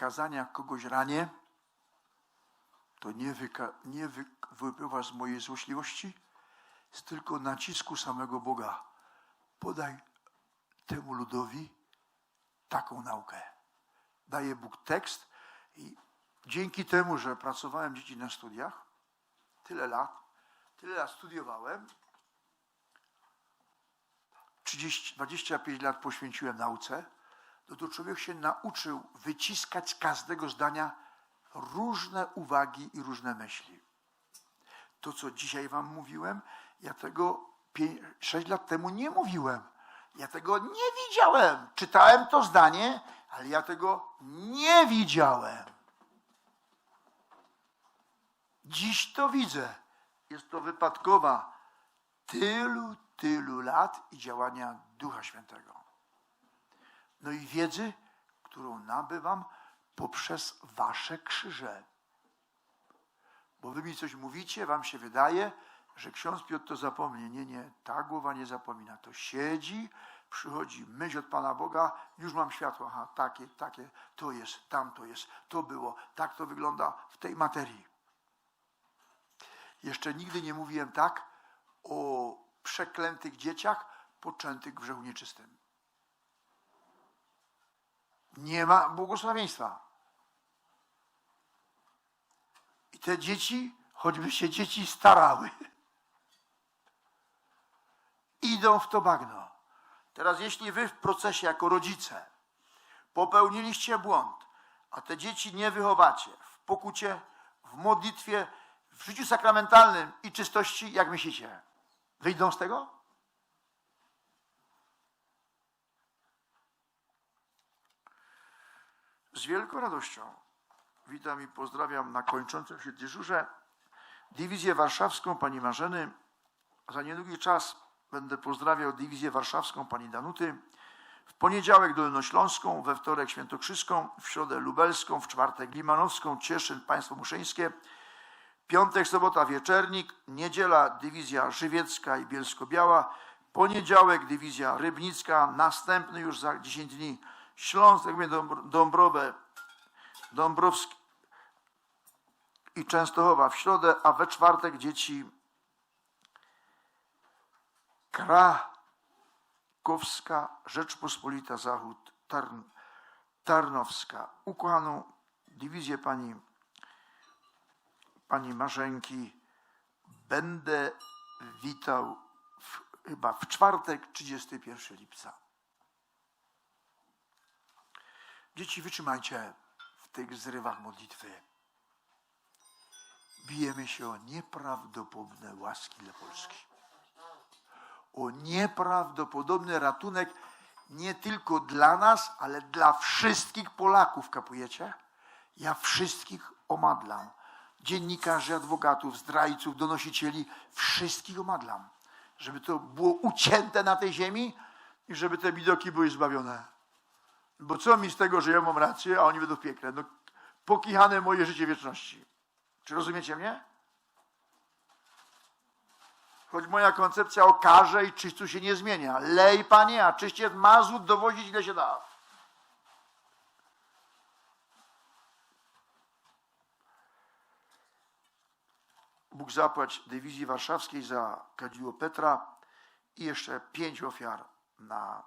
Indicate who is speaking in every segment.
Speaker 1: drodzy, wybaczcie, jeśli kogokolwiek w tych kazaniach kogoś ranię, to nie, wyka- nie wy- wypływa z mojej złośliwości, z tylko nacisku samego Boga. Podaj temu ludowi taką naukę. Daje Bóg tekst i dzięki temu, że pracowałem dzieci na studiach, tyle lat, tyle lat studiowałem, 30, 25 lat poświęciłem nauce, no to człowiek się nauczył wyciskać z każdego zdania różne uwagi i różne myśli. To, co dzisiaj Wam mówiłem, ja tego 6 lat temu nie mówiłem. Ja tego nie widziałem. Czytałem to zdanie, ale ja tego nie widziałem. Dziś to widzę. Jest to wypadkowa tylu, tylu lat i działania Ducha Świętego. No i wiedzy, którą nabywam poprzez wasze krzyże. Bo wy mi coś mówicie, wam się wydaje, że ksiądz Piotr to zapomni. Nie, nie, ta głowa nie zapomina. To siedzi, przychodzi myśl od Pana Boga, już mam światło. Aha, takie, takie, to jest, tam to jest, to było, tak to wygląda w tej materii. Jeszcze nigdy nie mówiłem tak o przeklętych dzieciach poczętych w grzechu nieczystym. Nie ma błogosławieństwa. I te dzieci, choćby się dzieci starały, idą w to bagno. Teraz, jeśli wy w procesie jako rodzice popełniliście błąd, a te dzieci nie wychowacie w pokucie, w modlitwie, w życiu sakramentalnym i czystości, jak myślicie? Wyjdą z tego? Z wielką radością witam i pozdrawiam na kończącym się dyżurze Dywizję Warszawską pani Marzeny. Za niedługi czas będę pozdrawiał Dywizję Warszawską pani Danuty. W poniedziałek Dolnośląską, we wtorek Świętokrzyską, w środę Lubelską, w czwartek Limanowską, Cieszyn, Państwo Muszyńskie, piątek, sobota Wieczernik, niedziela Dywizja Żywiecka i Bielsko-Biała, poniedziałek Dywizja Rybnicka, następny już za 10 dni Śląsk, mówię, Dąbr- Dąbrowe, Dąbrowski i Częstochowa w środę, a we czwartek dzieci Krakowska, Rzeczpospolita Zachód, Tarn, Tarnowska. Ukochaną dywizję pani, pani Marzenki będę witał w, chyba w czwartek, 31 lipca. Dzieci, wytrzymajcie w tych zrywach modlitwy. Bijemy się o nieprawdopodobne łaski dla Polski. O nieprawdopodobny ratunek nie tylko dla nas, ale dla wszystkich Polaków, kapujecie? Ja wszystkich omadlam. Dziennikarzy, adwokatów, zdrajców, donosicieli, wszystkich omadlam. Żeby to było ucięte na tej ziemi i żeby te widoki były zbawione. Bo co mi z tego, że ja mam rację, a oni będą w piekle? No, pokichane moje życie wieczności. Czy rozumiecie mnie? Choć moja koncepcja o karze i czyściu się nie zmienia. Lej, panie, a czyście mazut dowozić ile się da. Bóg zapłać dywizji warszawskiej za kadziło Petra i jeszcze pięć ofiar na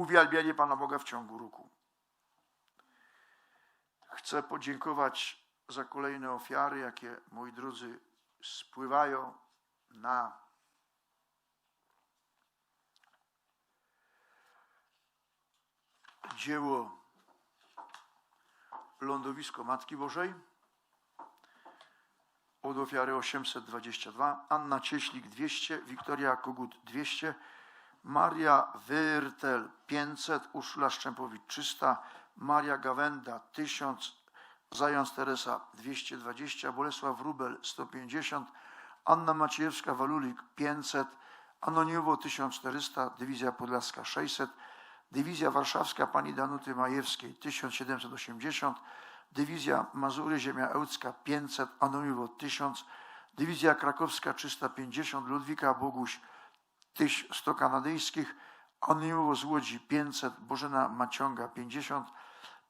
Speaker 1: uwielbianie Pana Boga w ciągu roku. Chcę podziękować za kolejne ofiary, jakie, moi drodzy, spływają na dzieło Lądowisko Matki Bożej od ofiary 822, Anna Cieślik 200, Wiktoria Kogut 200, Maria Wyrtel 500, Urszula Szczępowicz 300, Maria Gawenda 1000, Zając Teresa 220, Bolesław Rubel 150, Anna Maciejewska-Walulik 500, Anoniowo 1400, Dywizja Podlaska 600, Dywizja Warszawska pani Danuty Majewskiej 1780, Dywizja Mazury Ziemia Ełcka 500, Anoniowo 1000, Dywizja Krakowska 350, Ludwika Boguś 1100 kanadyjskich, Anonimowo z Łodzi 500, Bożena Maciąga 50,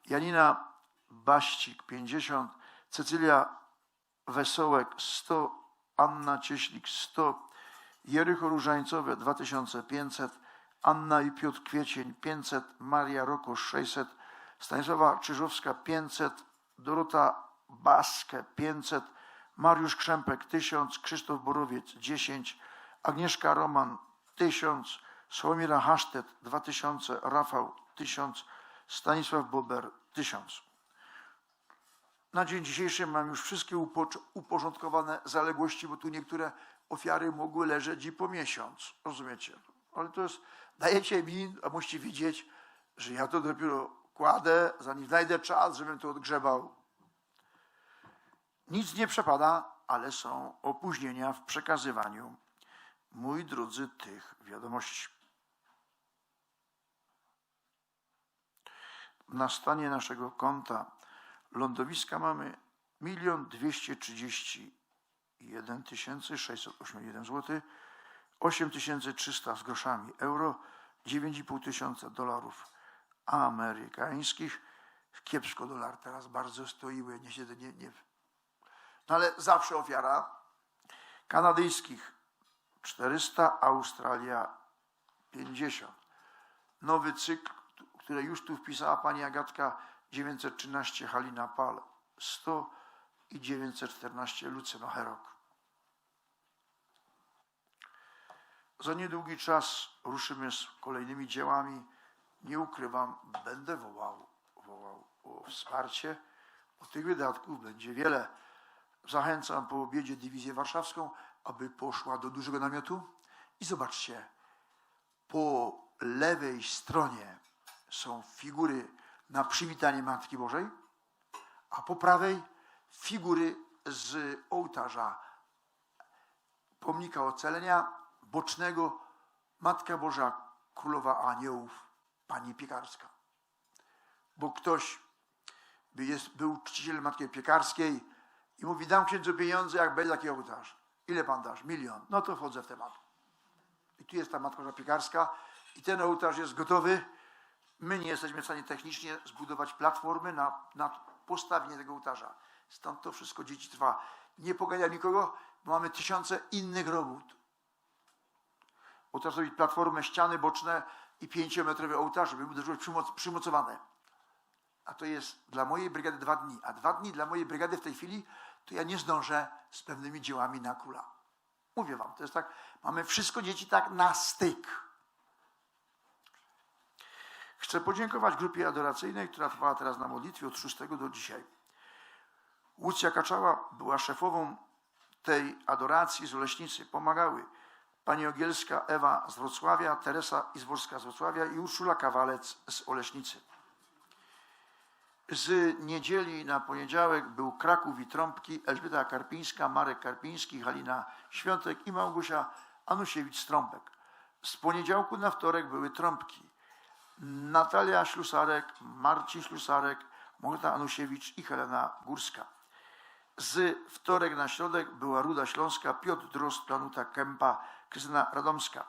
Speaker 1: Janina Baścik 50, Cecylia Wesołek 100, Anna Cieślik 100, Jericho Różańcowe 2500, Anna i Piotr Kwiecień 500, Maria Rokosz 600, Stanisława Czyżowska 500, Dorota Baskę 500, Mariusz Krzępek 1000, Krzysztof Borowiec 10, Agnieszka Roman 1000, Sławomira Hasztet 2000, Rafał 1000, Stanisław Bober 1000. Na dzień dzisiejszy mam już wszystkie upo- uporządkowane zaległości, bo tu niektóre ofiary mogły leżeć i po miesiąc. Rozumiecie? Ale to jest, dajecie mi, a musicie widzieć, że ja to dopiero kładę, zanim znajdę czas, żebym to odgrzebał. Nic nie przepada, ale są opóźnienia w przekazywaniu, mój drodzy, tych wiadomości. Na stanie naszego konta lądowiska mamy 1 231 681 zł, 8300 z groszami euro, 9,5 tysiąca dolarów amerykańskich. Kiepsko dolar teraz bardzo stoiły, nie, siedzę, nie, nie. No ale zawsze ofiara. Kanadyjskich 400, Australia 50. Nowy cykl, który już tu wpisała pani Agatka, 913 Halina Pal 100 i 914 Lucyna Herok. Za niedługi czas ruszymy z kolejnymi dziełami. Nie ukrywam, będę wołał, wołał o wsparcie. O tych wydatków będzie wiele. Zachęcam po obiedzie Dywizję Warszawską, aby poszła do dużego namiotu. I zobaczcie, po lewej stronie są figury na przywitanie Matki Bożej, a po prawej figury z ołtarza pomnika ocalenia bocznego Matka Boża, Królowa Aniołów, Pani Piekarska. Bo ktoś jest, był czcicielem Matki Piekarskiej i mówi, dam księdzu pieniądze, jak będzie taki ołtarz. Ile pan dasz? Milion. No to wchodzę w temat. I tu jest ta Matka Piekarska i ten ołtarz jest gotowy. My nie jesteśmy w stanie technicznie zbudować platformy na, na postawienie tego ołtarza. Stąd to wszystko dzieci trwa. Nie poganiam nikogo, bo mamy tysiące innych robót. Trzeba zrobić platformę, ściany boczne i pięciometrowy ołtarz, żeby były przymoc, przymocowane. A to jest dla mojej brygady dwa dni. A dwa dni dla mojej brygady w tej chwili, to ja nie zdążę z pewnymi dziełami na króla. Mówię wam, to jest tak, mamy wszystko dzieci tak na styk. Chcę podziękować grupie adoracyjnej, która trwała teraz na modlitwie od 6 do dzisiaj. Łucja Kaczała była szefową tej adoracji z Oleśnicy. Pomagały pani Ogielska Ewa z Wrocławia, Teresa Izborska z Wrocławia i Urszula Kawalec z Oleśnicy. Z niedzieli na poniedziałek był Kraków i Trąbki, Elżbieta Karpińska, Marek Karpiński, Halina Świątek i Małgosia Anusiewicz z poniedziałku na wtorek były Trąbki. Natalia Ślusarek, Marcin Ślusarek, Małgorzata Anusiewicz i Helena Górska. Z wtorek na środek była Ruda Śląska, Piotr Drost, Danuta Kępa, Krystyna Radomska.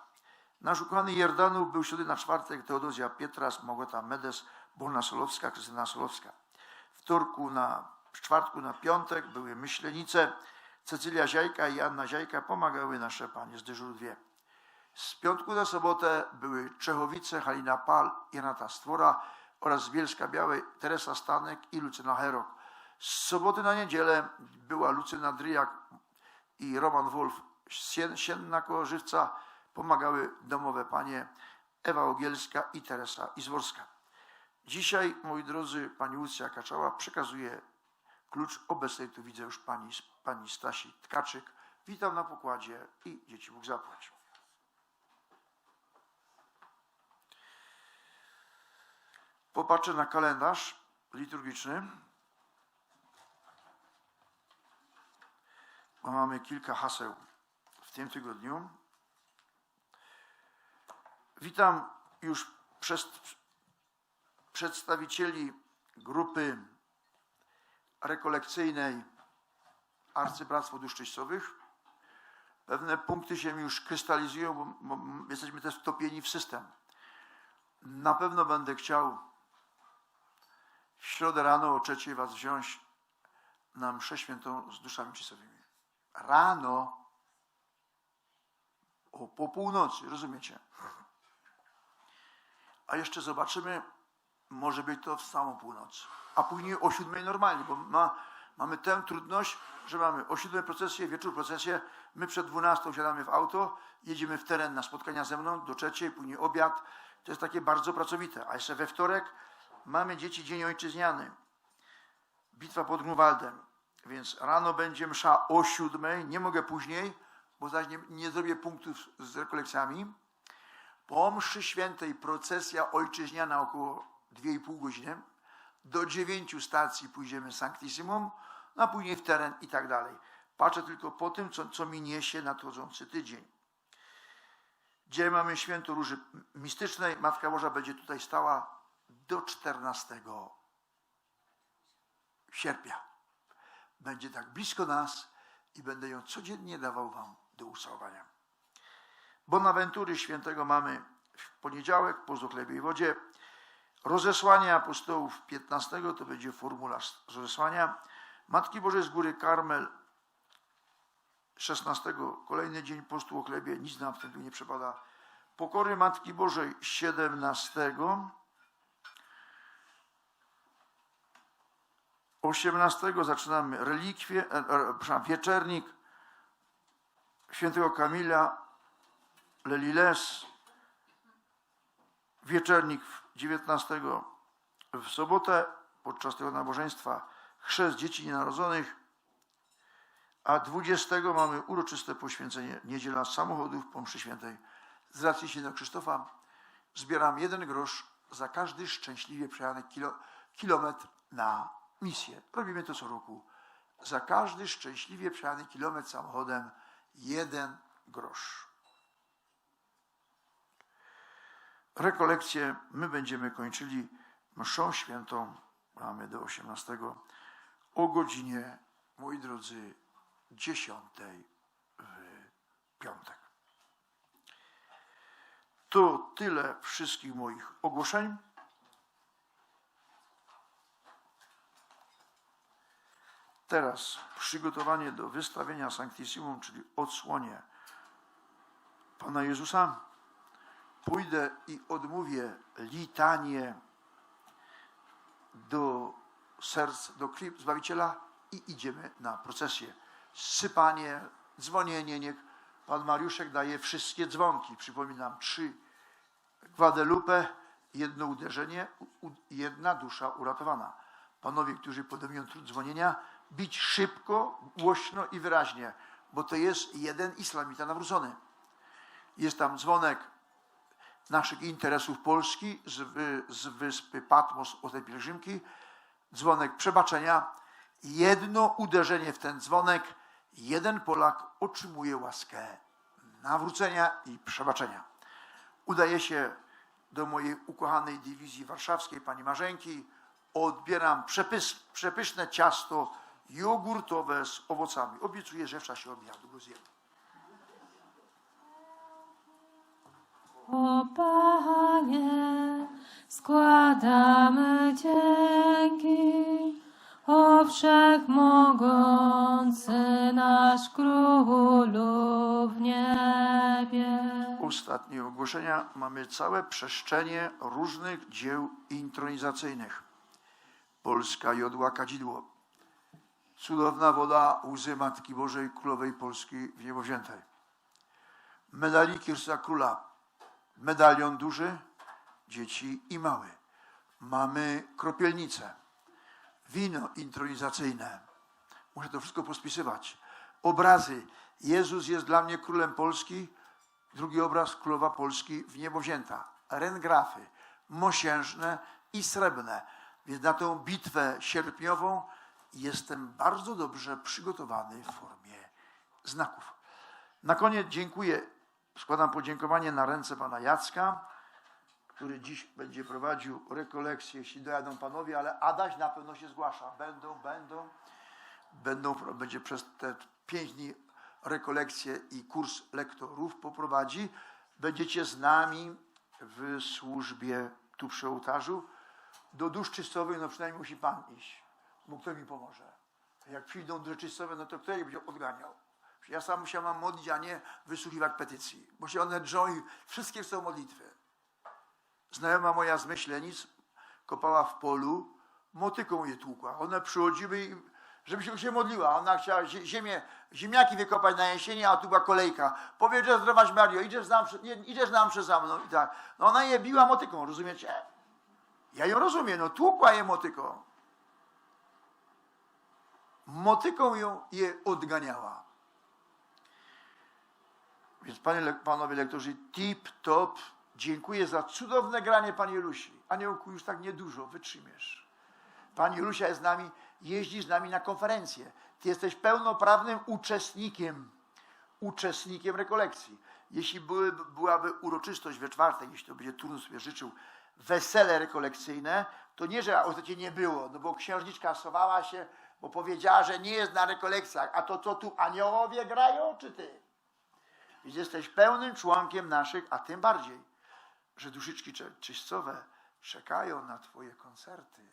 Speaker 1: Nasz ukochany Jordanów był środy na czwartek Teodozja Pietras, Małgorzata Medes, Bolna Solowska, Krystyna Solowska. Wtorku na, w czwartku na piątek były Myślenice, Cecylia Ziajka i Anna Ziajka pomagały nasze panie z dyżuru dwie. Z piątku na sobotę były Czechowice, Halina Pal Renata Stwora oraz z Bielska Białej Teresa Stanek i Lucyna Herok. Z soboty na niedzielę była Lucyna Dryjak i Roman Wolf Sien- Sienna koło. Pomagały domowe panie Ewa Ogielska i Teresa Izworska. Dzisiaj, moi drodzy, pani Łucja Kaczała przekazuje klucz obecnej, tu widzę już pani, pani Stasi Tkaczyk. Witam na pokładzie i dzieci Bóg zapłać. Popatrzę na kalendarz liturgiczny. Mamy kilka haseł w tym tygodniu. Witam już przez przedstawicieli grupy rekolekcyjnej Arcybractwo Dusz. Pewne punkty się już krystalizują, bo jesteśmy też wtopieni w system. Na pewno będę chciał w środę rano o trzeciej was wziąć na mszę świętą z duszami czystowymi. Rano o po północy, rozumiecie? A jeszcze zobaczymy, może być to w samą północ. A później o siódmej normalnie, bo ma, mamy tę trudność, że mamy o siódmej procesję, wieczór procesję, my przed dwunastą siadamy w auto, jedziemy w teren na spotkania ze mną do trzeciej, później obiad. To jest takie bardzo pracowite. A jeszcze we wtorek mamy dzieci Dzień Ojczyźniany. Bitwa pod Grunwaldem. Więc rano będzie msza o siódmej, nie mogę później, bo zaś nie, nie zrobię punktów z rekolekcjami. Po mszy świętej procesja ojczyźniana około 2,5 godziny. Do dziewięciu stacji pójdziemy Sanctissimum, no a później w teren i tak dalej. Patrzę tylko po tym, co, co mi niesie nadchodzący tydzień. Dzisiaj mamy święto Róży Mistycznej. Matka Boża będzie tutaj stała do 14 sierpnia. Będzie tak blisko nas i będę ją codziennie dawał Wam do ucałowania. Bonaventury świętego mamy w poniedziałek po chlebie i wodzie. Rozesłanie apostołów 15 to będzie formularz rozesłania. Matki Bożej z góry Karmel 16 kolejny dzień postu o chlebie, nic nam w tym nie przepada. Pokory Matki Bożej 17 18 zaczynamy relikwie, e, e, przepraszam, wieczernik świętego Kamila Leliles, wieczernik 19 w sobotę podczas tego nabożeństwa chrzest dzieci nienarodzonych, a 20 mamy uroczyste poświęcenie niedziela samochodów po mszy świętej. Z racji świętego Krzysztofa zbieram jeden grosz za każdy szczęśliwie przejechany kilo, kilometr na misję. Robimy to co roku. Za każdy szczęśliwie przejechany kilometr samochodem jeden grosz. Rekolekcję my będziemy kończyli mszą świętą, mamy do 18, o godzinie, moi drodzy, 10 w piątek. To tyle wszystkich moich ogłoszeń. Teraz przygotowanie do wystawienia Sanctissimum, czyli odsłonie Pana Jezusa. Pójdę i odmówię litanie do serc, do krwi Zbawiciela i idziemy na procesję. Sypanie, dzwonienie, niech Pan Mariuszek daje wszystkie dzwonki. Przypominam, trzy Guadalupe, jedno uderzenie, jedna dusza uratowana. Panowie, którzy podejmują trud dzwonienia, bić szybko, głośno i wyraźnie, bo to jest jeden islamita nawrócony. Jest tam dzwonek naszych interesów Polski z, z wyspy Patmos od tej pielgrzymki, dzwonek przebaczenia. Jedno uderzenie w ten dzwonek, jeden Polak otrzymuje łaskę nawrócenia i przebaczenia. Udaje się do mojej ukochanej dywizji warszawskiej, pani Marzenki. Odbieram przepys, przepyszne ciasto jogurtowe z owocami. Obiecuję, że w czasie obiadu go zjem.
Speaker 2: O Panie, składamy dzięki, o Wszechmogący nasz Królu w niebie.
Speaker 1: Ostatnie ogłoszenia. Mamy całe przestrzenie różnych dzieł intronizacyjnych. Polska jodła kadzidło. Cudowna woda łzy Matki Bożej Królowej Polski w niebo wziętej. Medaliki Chrystusa Króla. Medalion duży, dzieci i mały. Mamy kropielnice. Wino intronizacyjne. Muszę to wszystko pospisywać. Obrazy. Jezus jest dla mnie królem Polski. Drugi obraz królowa Polski w niebo wzięta. Rengrafy, mosiężne i srebrne. Więc na tę bitwę sierpniową jestem bardzo dobrze przygotowany w formie znaków. Na koniec dziękuję. Składam podziękowanie na ręce pana Jacka, który dziś będzie prowadził rekolekcję, jeśli dojadą panowie, ale Adaś na pewno się zgłasza. Będą, będą, będą, będzie przez te pięć dni rekolekcję i kurs lektorów poprowadzi. Będziecie z nami w służbie tu przy ołtarzu. Do dusz czystowych, no przynajmniej musi Pan iść, bo kto mi pomoże? Jak przyjdą dusze czystowe, no to kto je będzie odganiał? Ja sam się mam modlić, a nie wysłuchiwać petycji, bo się one drżą i wszystkie są modlitwy. Znajoma moja z Myślenic kopała w polu, motyką je tłukła. One przychodziły, i- żeby się, modliła. Ona chciała zie- ziemię, ziemniaki wykopać na jesieni, a tu była kolejka. Powiedz, że zdrowaś Mario, idziesz nam, idziesz nam przez mną i tak. No ona je biła motyką, rozumiecie? Ja ją rozumiem, no tłukła je motyką. Motyką ją je odganiała. Więc panie, panowie lektorzy, tip top, dziękuję za cudowne granie pani Lusi. Aniołku, już tak niedużo, wytrzymiesz. Pani Lusia jest z nami, jeździ z nami na konferencje. Ty jesteś pełnoprawnym uczestnikiem, uczestnikiem rekolekcji. Jeśli były, byłaby uroczystość we czwartek, jeśli to będzie turnus sobie życzył, wesele rekolekcyjne, to nie, że ostatnio nie było, no bo księżniczka sowała się, bo powiedziała, że nie jest na rekolekcjach. A to co tu aniołowie grają, czy ty? Więc jesteś pełnym członkiem naszych, a tym bardziej, że duszyczki czyścowe czekają na Twoje koncerty.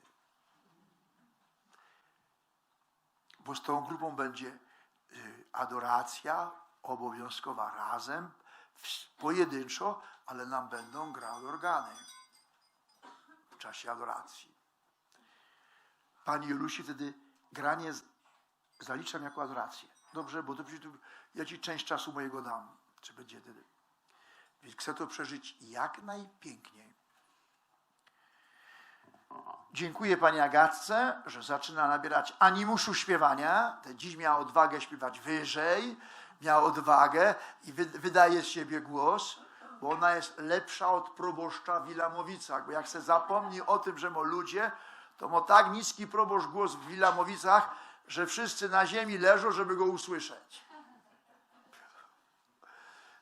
Speaker 1: Bo z tą grupą będzie y, adoracja obowiązkowa razem, pojedynczo, ale nam będą grały organy w czasie adoracji. Pani Jolusi wtedy granie zaliczam jako adorację. Dobrze, bo tu- ja ci część czasu mojego dam, czy będzie wtedy. Więc chcę to przeżyć jak najpiękniej. Dziękuję Pani Agatce, że zaczyna nabierać animuszu śpiewania. Dziś miała odwagę śpiewać wyżej, miała odwagę i wy, wydaje z siebie głos, bo ona jest lepsza od proboszcza w Wilamowicach. Bo jak se zapomni o tym, że mo ludzie, to ma tak niski proboszcz głos w Wilamowicach, że wszyscy na ziemi leżą, żeby go usłyszeć.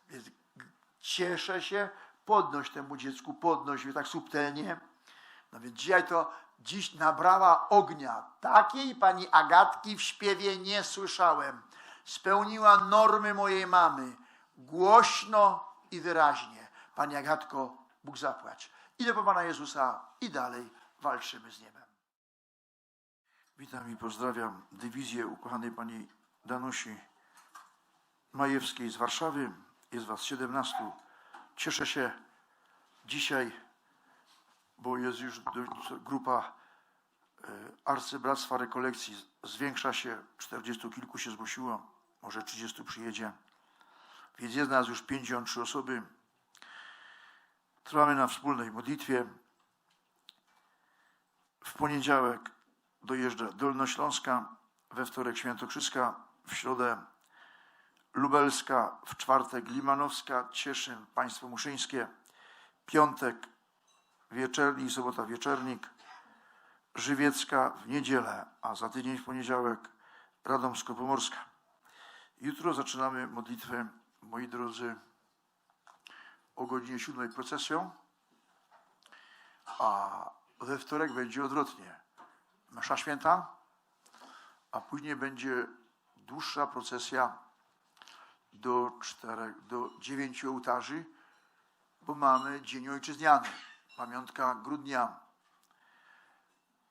Speaker 1: Więc g- cieszę się, podnoś temu dziecku, podnoś tak subtelnie. No więc dzisiaj to, dziś nabrała ognia. Takiej pani Agatki w śpiewie nie słyszałem. Spełniła normy mojej mamy. Głośno i wyraźnie. Pani Agatko, Bóg zapłać. Idę po Pana Jezusa i dalej walczymy z niebem. Witam i pozdrawiam dywizję ukochanej Pani Danusi Majewskiej z Warszawy. Jest Was 17. Cieszę się dzisiaj bo jest już grupa e, arcybractwa rekolekcji zwiększa się, 40 kilku się zgłosiło, może 30 przyjedzie. Więc jest nas już 53 osoby. Trwamy na wspólnej modlitwie. W poniedziałek dojeżdża Dolnośląska, we wtorek Świętokrzyska, w środę Lubelska, w czwartek Limanowska, Cieszyn, Państwo Muszyńskie, piątek wieczernik, sobota wieczernik, Żywiecka w niedzielę, a za tydzień w poniedziałek Radomsko-Pomorska. Jutro zaczynamy modlitwę, moi drodzy, o godzinie siódmej procesją, a we wtorek będzie odwrotnie. Msza święta, a później będzie dłuższa procesja do czterech, do dziewięciu ołtarzy, bo mamy Dzień Ojczyzniany, pamiątka grudnia.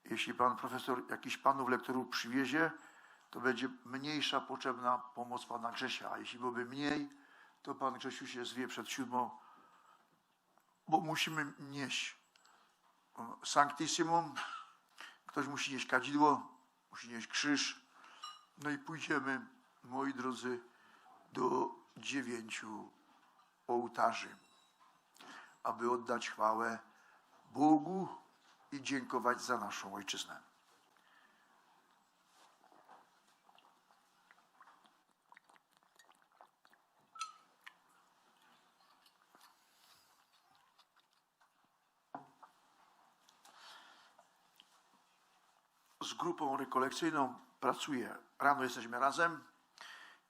Speaker 1: Jeśli pan profesor jakiś panów lektorów przywiezie, to będzie mniejsza potrzebna pomoc pana Grzesia, a jeśli byłoby mniej, to pan Grzesiu się zwie przed siódmą, bo musimy nieść Sanctissimum, ktoś musi nieść kadzidło, musi nieść krzyż, no i pójdziemy, moi drodzy, do dziewięciu ołtarzy aby oddać chwałę Bogu i dziękować za naszą ojczyznę. Z grupą rekolekcyjną pracuję. Rano jesteśmy razem.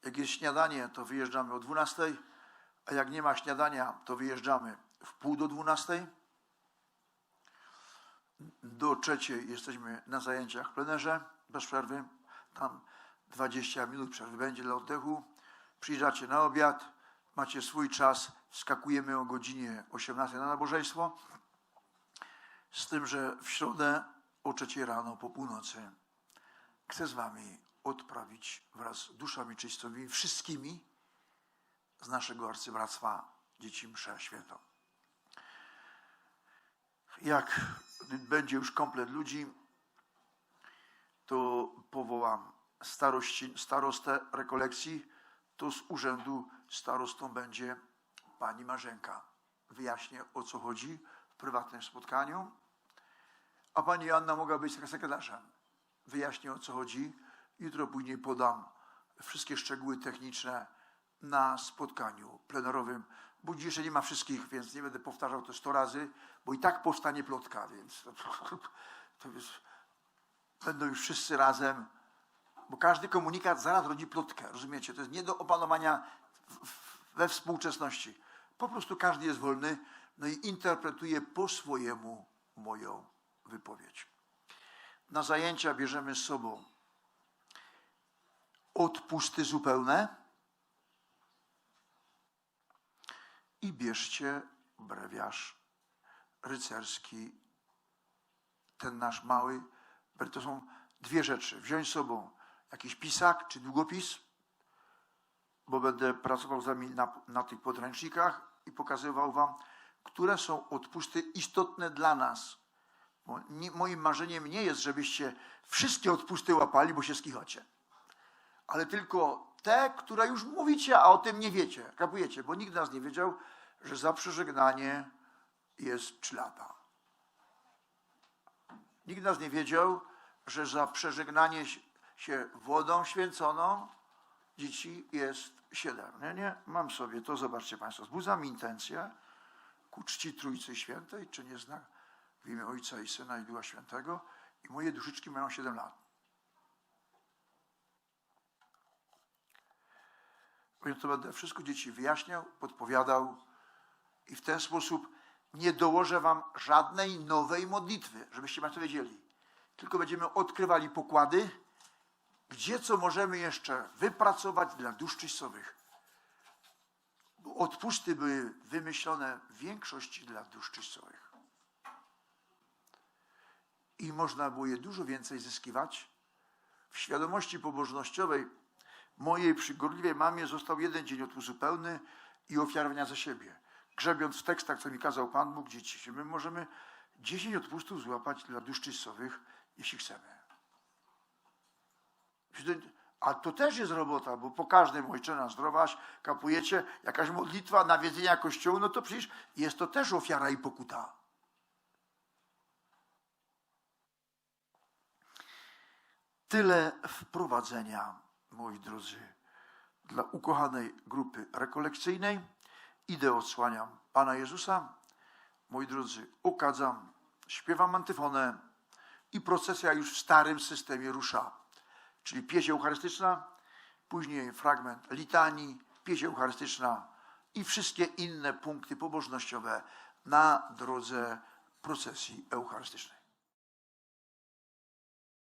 Speaker 1: Jak jest śniadanie, to wyjeżdżamy o 12, a jak nie ma śniadania, to wyjeżdżamy w pół do 12. Do trzeciej jesteśmy na zajęciach w plenerze bez przerwy. Tam 20 minut przerwy będzie dla oddechu. Przyjeżdżacie na obiad, macie swój czas. Skakujemy o godzinie 18 na nabożeństwo. Z tym, że w środę o 3 rano po północy chcę z wami odprawić wraz z duszami czystowymi, wszystkimi z naszego arcybractwa dzieci mszę świętą. Jak będzie już komplet ludzi, to powołam starości, starostę rekolekcji, to z urzędu starostą będzie pani Marzenka. Wyjaśnię o co chodzi w prywatnym spotkaniu, a pani Anna mogła być sekretarzem. Wyjaśnię o co chodzi. Jutro później podam wszystkie szczegóły techniczne na spotkaniu plenarowym, bo dzisiaj nie ma wszystkich, więc nie będę powtarzał to 100 razy, bo i tak powstanie plotka, więc to, jest, będą już wszyscy razem, bo każdy komunikat zaraz rodzi plotkę, rozumiecie? To jest nie do opanowania we współczesności. Po prostu każdy jest wolny, no i interpretuje po swojemu moją wypowiedź. Na zajęcia bierzemy z sobą odpusty zupełne i bierzcie brewiarz rycerski, ten nasz mały. To są dwie rzeczy. Wziąć sobą jakiś pisak czy długopis, bo będę pracował z wami na, na tych podręcznikach i pokazywał wam, które są odpusty istotne dla nas. Bo nie, moim marzeniem nie jest, żebyście wszystkie odpusty łapali, bo się skichocie. Ale tylko te, które już mówicie, a o tym nie wiecie. Kapujecie? Bo nikt nas nie wiedział, że za przeżegnanie jest trzy lata. Nikt nas nie wiedział, że za przeżegnanie się wodą święconą dzieci jest siedem. Nie, nie, mam sobie to, zobaczcie Państwo, wzbudzam intencję ku czci Trójcy Świętej, czy nie znak w imię Ojca i Syna i Ducha Świętego i moje duszyczki mają siedem lat. Więc to będę wszystko dzieci wyjaśniał, podpowiadał i w ten sposób nie dołożę wam żadnej nowej modlitwy, żebyście Państwo wiedzieli. Tylko będziemy odkrywali pokłady, gdzie co możemy jeszcze wypracować dla dusz czystowych. Bo odpusty były wymyślone w większości dla dusz czystowych. I można było je dużo więcej zyskiwać. W świadomości pobożnościowej mojej przygorliwej mamie został jeden dzień odpustu pełny i ofiarowania za siebie. Grzebiąc w tekstach, co mi kazał Pan Bóg, dzieci, my możemy 10 odpustów złapać dla dusz czystowych, jeśli chcemy. A to też jest robota, bo po każdym ojcze na zdrowaś kapujecie, jakaś modlitwa, nawiedzenia kościołu, no to przecież jest to też ofiara i pokuta. Tyle wprowadzenia, moi drodzy, dla ukochanej grupy rekolekcyjnej. Idę, odsłaniam Pana Jezusa. Moi drodzy, okadzam, śpiewam antyfonę i procesja już w starym systemie rusza. Czyli pieśń eucharystyczna, później fragment litanii, pieśń eucharystyczna i wszystkie inne punkty pobożnościowe na drodze procesji eucharystycznej.